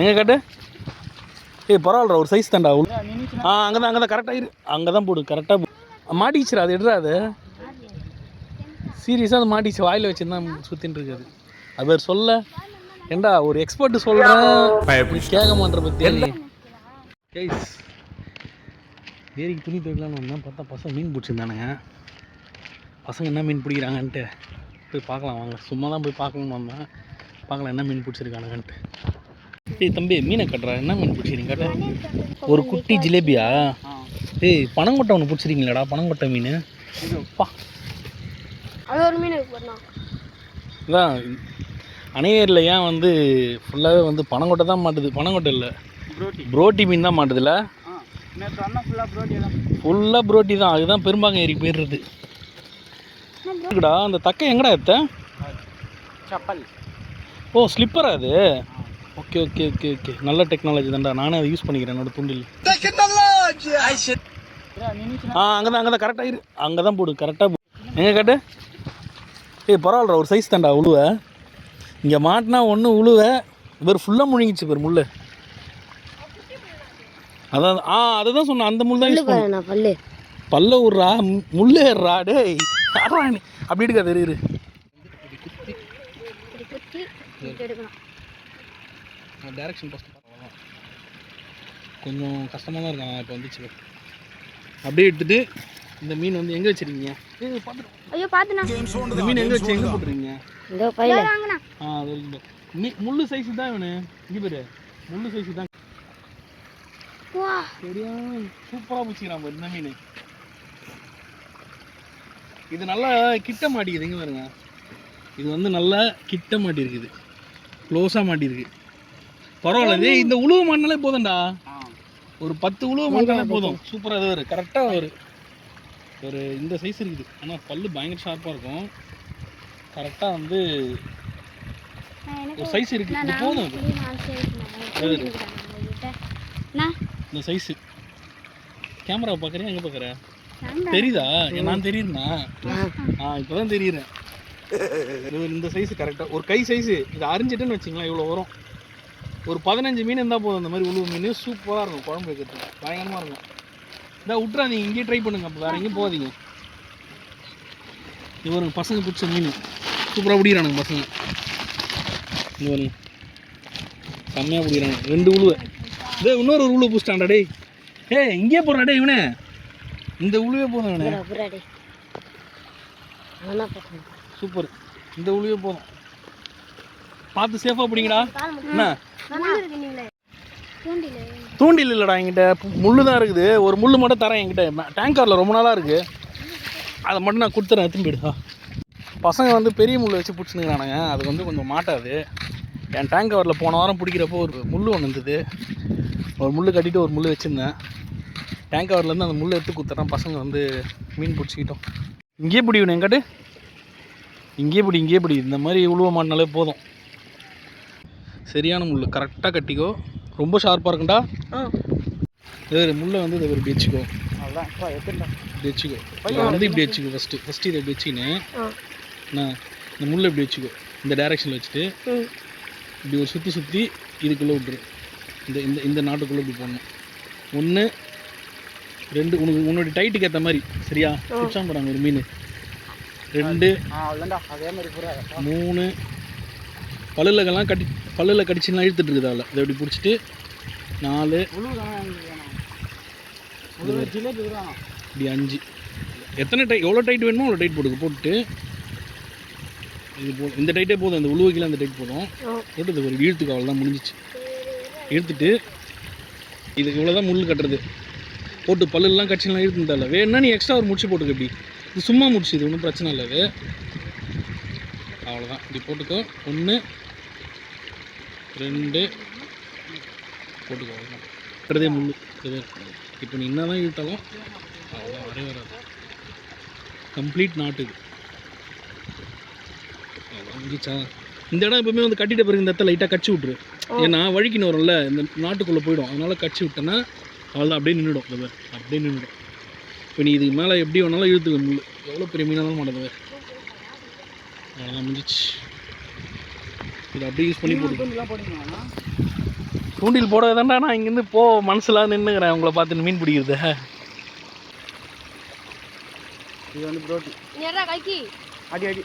எங்கே காட்டு? ஏய் பரவாயில்ல ஒரு சைஸ் தான்டா. உள்ள ஆ அங்கே தான் அங்கே தான் கரெக்டாக இரு அங்கே தான் போடு கரெக்டாக மாட்டிச்சுடா அது எடுறா அது. சீரியஸாக அது மாட்டிச்சு வாயில் வச்சுருந்தா சுற்றின்னு இருக்காது. அது வேறு சொல்ல. ஏண்டா ஒரு எக்ஸ்பர்ட் சொல்கிறேன் கேட்க மாட்டேற பற்றி கைஸ் ஏரிக்கு துணி துவைக்கலாம்னு வந்தேன். பார்த்தா பசங்க மீன் பிடிச்சிருந்தானுங்க. பசங்க என்ன மீன் பிடிக்கிறாங்கன்ட்டு. போய் பார்க்கலாம் வாங்க. சும்மா தான் போய் பார்க்கணும்னு வந்தேன். பார்க்கலாம் என்ன மீன் பிடிச்சிருக்கானுங்கன்ட்டு. ஏய் தம்பி மீனை கட்டுறா. என்ன மீன் பிடிச்சிருக்கீங்க? கட்ட ஒரு குட்டி ஜிலேபியா? ஏய் பனங்கொட்டை ஒன்று பிடிச்சிருக்கீங்களாடா பனங்கொட்டை மீன்? அது ஒரு மீன் இதான் அணையரில் ஏன் வந்து ஃபுல்லாகவே வந்து பனங்கொட்டை தான் மாட்டுது? பனங்கொட்டை இல்லை. புரோட்டி. புரோட்டி மீன் தான் மாட்டுதுல்ல ஃபுல்லாக புரோட்டி தான் ஃபுல்லாக புரோட்டி தான். அதுதான் பெரும்பாங்க ஏரி போயிடுறது இருக்குடா அந்த தக்கை எங்கடா எடுத்த? சப்பல். ஓ ஸ்லிப்பரா அது? Okay okay okay okay. நல்ல டெக்னாலஜி தான்டா. நானே அதை யூஸ் பண்ணிக்கிறேன் என்னோட துண்டில். ஆ அங்கே தான் அங்கே தான் கரெக்டாக இரு. அங்கே தான் போடு கரெக்டாக போடு எங்கே காட்டு? ஏய் பரவாயில்லடா ஒரு சைஸ் தான்டா உழுவ. இங்கே மாட்டினா ஒன்று உழுவ. இவர் ஃபுல்லாக முழுங்கிச்சு பேர் முள்ளு. அதான் ஆ அதை தான் சொன்னேன். அந்த முள் தான் யூஸ் பண்ண. பாருண்ணா பல்லு. பல்ல விட்றா முள்ளே ஏறுறா டேய். அப்படி எடுக்காது இரு இரு இப்படி குத்தி இப்படி எடுக்கணும் டேரக்ஷன் ஃபஸ்ட்டு பார்க்கலாம் கொஞ்சம் கஷ்டமாக தான் இருக்கும் இப்போ வந்துச்சு. அப்படியே எடுத்துட்டு இந்த மீன் வந்து எங்கே வச்சிருக்கீங்க. ஐயோ பாத்துண்ணா இந்த மீன் எங்கே வச்சு எங்கே போட்டுருக்கீங்க? பையில. ஆ அது இருக்கு. மீ முள்ளு சைஸ் தான் வேணு இங்கே பேரு முள்ளு சைஸ் தான். வா. சரியா சூப்பராக பிடிச்சிக்கிறான் இந்த மீன். இது நல்லா கிட்ட மாட்டிக்குது எங்கே பாருங்க. இது வந்து நல்லா கிட்ட மாட்டிருக்குது. க்ளோஸாக மாட்டிருக்கு. பரவாயில்ல இது இந்த உழுவு மண்ணாலே போதும்டா. ஒரு பத்து உழுவு மண்ணாலே போதும். சூப்பராக அது வரும் கரெக்டாக ஒரு ஒரு இந்த சைஸ் இருக்குது. ஆனால் பல்லு பயங்கர ஷார்ப்பாக இருக்கும். கரெக்டாக வந்து ஒரு சைஸ் இருக்குது. இது போதும். இது. இந்த சைஸு கேமராவை பார்க்குறியா? எங்கே பார்க்குற? தெரியுதா? நான் தெரியுறேண்ணா ஆ. இப்போ தான் தெரியுறேன். இது இந்த சைஸ் கரெக்டாக ஒரு கை சைஸு இது அரிஞ்சிட்டுன்னு வச்சிங்களேன் இவ்வளோ வரும். ஒரு பதினஞ்சு மீன் இருந்தால் போதும் இந்த மாதிரி உழுவு மீன். சூப்பராக இருக்கும். குழம்பு வைக்கிறதுக்கு. பயங்கரமாக இருக்கும். இந்த விட்றாதீங்க இங்கேயே ட்ரை பண்ணுங்க. அப்போ வேறு எங்கேயும் போகாதீங்க. ஒரு பசங்க பிடிச்ச மீன். சூப்பராக பிடிக்கிறானுங்க பசங்க. இது ஒரு செம்மையாக பிடிக்கிறாங்க ரெண்டு உழுவை. இதே இன்னொரு ஒரு உழுவை பிடிச்சிட்டான்டா டேய். ஏய் இங்கேயே போடுறா டேய் இவனே. இந்த உழுவே போதும் இவனே. சூப்பர். இந்த உழுவே போதும். பார்த்து சேஃபாக பிடிங்கடா. என்ன? தூண்டில் இல்லைடா என்கிட்ட. முள்ளு தான் இருக்குது. ஒரு முள்ளு மட்டும் தரேன் என்கிட்ட. டேங்கரில் ரொம்ப நாளாக இருக்குது அதை மட்டும் நான் கொடுத்துறேன். எடுத்துன்னு போயிடுதா பசங்க வந்து பெரிய முள் வச்சு பிடிச்சினுங்கிறானுங்க அது வந்து கொஞ்சம் மாட்டாது. என் டேங்க் கவரில் போன வாரம் பிடிக்கிறப்போ ஒரு முள் ஒன்று இருந்தது. ஒரு முள் கட்டிட்டு ஒரு முள் வச்சுருந்தேன். டேங்க் கவர்லேருந்து அந்த முள் எடுத்து கொடுத்துட்றேன் பசங்க வந்து மீன் பிடிச்சிக்கிட்டோம். இங்கேயே பிடிக்கணும் எங்கிட்ட? இங்கேயே பிடி இங்கேயே பிடி. இந்த மாதிரி உழுவ மாட்டினாலே போதும். சரியான முள் கரெக்டாக கட்டிக்கோ. ரொம்ப ஷார்ப்பாக இருக்கும்டா. இது முள்ளை வந்து இதை இப்போ எத்தனை இப்படி வச்சுக்கோ வந்து இப்படி வச்சுக்கோ ஃபஸ்ட்டு ஃபஸ்ட்டு இதை இப்படி வச்சுக்கின்னு இந்த முள்ளை இப்படி வச்சுக்கோ இந்த டைரெக்ஷனில் வச்சுட்டு இப்படி ஒரு சுற்றி சுற்றி இதுக்குள்ளே விட்டுரு. இந்த இந்த இந்த நாட்டுக்குள்ளே இப்படி போடணும். ஒன்று ரெண்டு உனக்கு உன்னோட டைட்டுக்கு ஏற்ற மாதிரி. சரியா? பிடிச்சா போகிறாங்க ஒரு மீன். ரெண்டு மூணு பல்லுலகெல்லாம் கட்டி பல்லில் கடிச்சுலாம் இழுத்துட்டு இருக்குது அதில். இதை இப்படி பிடிச்சிட்டு நாலு இப்படி அஞ்சு. எத்தனை டை எவ்வளோ டைட் வேணுமோ அவ்வளோ டைட் போடுங்க போட்டு இது போ இந்த டைட்டே போதும் இந்த உழுவைக்கெல்லாம் இந்த டைட் போதும். போட்டு ஒரு ஒரு இழுத்துக்கு அவ்வளோதான் முடிஞ்சிச்சு. இழுத்துட்டு இதுக்கு இவ்வளோ தான் முள் கட்டுறது. போட்டு பல்லுலாம் கட்சிலாம் இழுத்துருந்தால வேணும்னா நீ எக்ஸ்ட்ரா ஒரு முடிச்சு போட்டுக்க இப்படி. இது சும்மா முடிச்சு இது ஒன்றும் பிரச்சனை இல்லை இது. அவ்வளோதான். இப்படி போட்டுக்கோ. ஒன்று ரெண்டு. போட்டுக்கோ முள் இது இப்போ நீ என்ன தான் இழுத்தாலும் அவ்வளோதான் வரவே வராது. கம்ப்ளீட் நாட்டு இது. முடிச்சா இந்த இடம் எப்பவுமே வந்து கட்டிட்ட பிறகு இந்த இடத்த லைட்டாக கச்சி விட்ரு ஏன்னா வழிக்கின்னு வரும்ல இந்த நாட்டுக்குள்ளே போயிடும். அதனால கச்சி விட்டேன்னா அவ்வளோதான் அப்படியே நின்றுடும் இந்த. அப்படியே நின்றுடும் இப்போ நீ இதுக்கு மேலே எப்படி வேணாலும் இழுத்துக்க. முள் எவ்வளோ பெரிய மீனாலும் மாட்டது. அவ்வளோதான் முடிஞ்சிச்சு. இதை அப்படியே யூஸ் பண்ணி போட்டு தூண்டில் போட தான்டா நான் இங்கேருந்து போ மனசில் நின்றுக்கிறேன் உங்களை பார்த்து மீன் பிடிக்கிறது. இது வந்து புரோட்டி நேரா கைக்கு அடி அடி.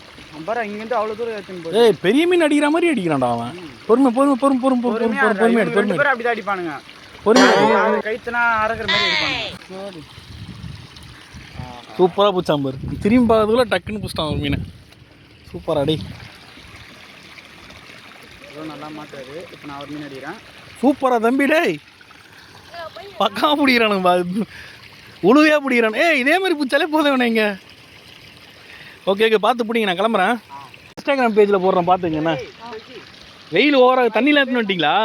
பாரு இங்கேருந்து அவ்வளோ தூரம் எடுத்துன்னு ஏய் பெரிய மீன் அடிக்கிற மாதிரி அடிக்கிறான்டா அவன். பொறுமை பொறுமை பொறுமை பொறுமை பொறுமை பொறுமை பொறுமை பொறுமை. அடிப்பானுங்க. பொறுமை. அது கைத்தனா அறக்கிற மாதிரி அடிப்பானுங்க. சூப்பராக பிடிச்சாம்பார் திரும்பி பார்க்கறதுக்குள்ள டக்குன்னு பிடிச்சிட்டான் ஒரு மீனை. சூப்பரா டேய் இவ்வளோ நல்லா மாட்டாரு இப்போ நான் ஒரு மீன் அடிக்கிறேன் சூப்பரா தம்பி டேய். பக்கா பிடிக்கிறானுங்க பா உழுவையாக பிடிக்கிறானு. ஏய் இதே மாதிரி பிடிச்சாலே போதும் இங்க. ஓகே ஓகே பார்த்து பிடிங்க நான் கிளம்புறேன். இன்ஸ்டாகிராம் பேஜில் போடுறேன் பார்த்துங்க என்ன? வெயில் ஓவராக தண்ணியில் எடுத்துன்னு வந்துட்டீங்களா?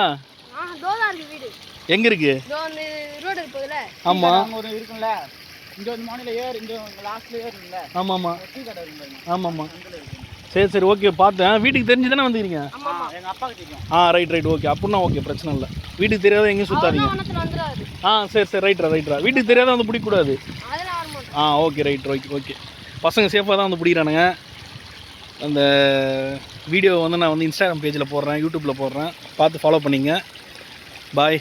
ஆ தோதா இருக்கு வீடு. எங்கே இருக்கு? ஆமாம் இருக்கும்ல இங்க ஒரு மாநில ஏர் இங்க லாஸ்ட்ல ஏர் இருக்குல்ல ஆமாம் ஆமாம் டீ கடை இருக்கு ஆமாம் ஆமாம் சரி சரி ஓகே பார்த்தேன். வீட்டுக்கு தெரிஞ்சு தானே வந்துக்கிறீங்க ஆ ரைட் ரைட் ஓகே அப்படின்னா ஓகே பிரச்சனை இல்லை. வீட்டுக்கு தெரியாத எங்கேயும் சுத்தாதீங்க. ஆ சரி சரி ரைட்ரா ரைட்ரா வீட்டுக்கு தெரியாத வந்து பிடிக்கக்கூடாது. ஆ ஓகே ரைட் ரைட் ஓகே பசங்க சேஃபாக தான் வந்து பிடிக்கிறானுங்க. அந்த வீடியோ வந்து நான் வந்து இன்ஸ்டாகிராம் பேஜில் போடுறேன் யூடியூப்பில் போடுறேன். பார்த்து ஃபாலோ பண்ணிங்க. பாய்